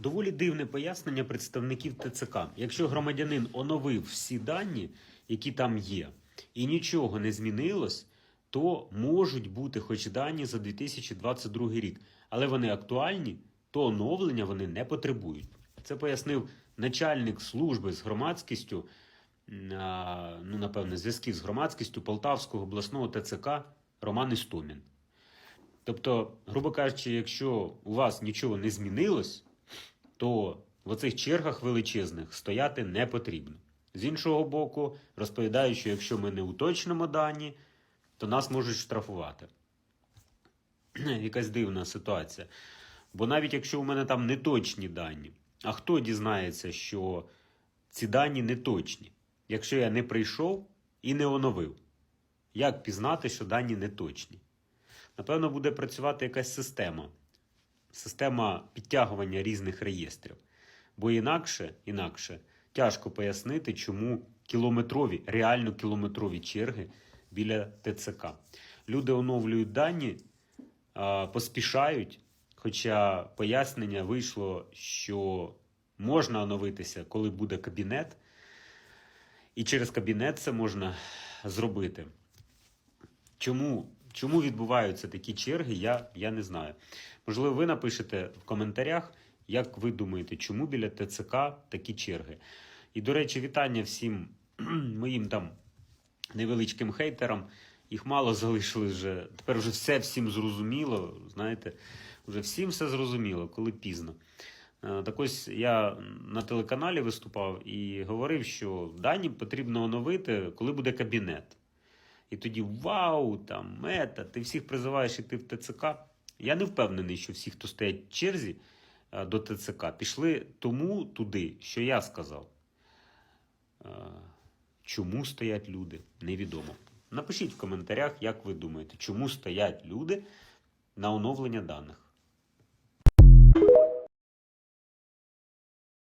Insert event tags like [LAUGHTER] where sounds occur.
Доволі дивне пояснення представників ТЦК. Якщо громадянин оновив всі дані, які там є, і нічого не змінилось, то можуть бути хоч дані за 2022 рік, але вони актуальні, то оновлення вони не потребують. Це пояснив начальник служби з громадськістю, ну напевне, зв'язків з громадськістю Полтавського обласного ТЦК Роман Істомін. Тобто, грубо кажучи, якщо у вас нічого не змінилось, то в оцих чергах величезних стояти не потрібно. З іншого боку, розповідаю, що якщо ми не уточнимо дані, то нас можуть штрафувати. [CLEARS THROAT] Якась дивна ситуація. Бо навіть якщо у мене там не точні дані, а хто дізнається, що ці дані не точні, якщо я не прийшов і не оновив, як пізнати, що дані не точні? Напевно, буде працювати якась система система підтягування різних реєстрів. Бо інакше, інакше тяжко пояснити, чому кілометрові, реально кілометрові черги біля ТЦК. Люди оновлюють дані, поспішають, хоча пояснення вийшло, що можна оновитися, коли буде кабінет, і через кабінет це можна зробити. Чому, чому відбуваються такі черги, я, я не знаю. Можливо, ви напишете в коментарях, як ви думаєте, чому біля ТЦК такі черги. І, до речі, вітання всім [CLEARS THROAT] моїм там невеличким хейтерам. Їх мало залишилось вже. Тепер вже все всім зрозуміло. Знаєте, вже всім все зрозуміло, коли пізно. Е, Так ось я на телеканалі виступав і говорив, що дані потрібно оновити, коли буде кабінет. І тоді вау, там мета, ти всіх призиваєш іти в ТЦК. Я не впевнений, що всі, хто стоять в черзі е, до ТЦК, пішли тому туди, що я сказав. Е, Чому стоять люди? Невідомо. Напишіть в коментарях, як ви думаєте, чому стоять люди на оновлення даних.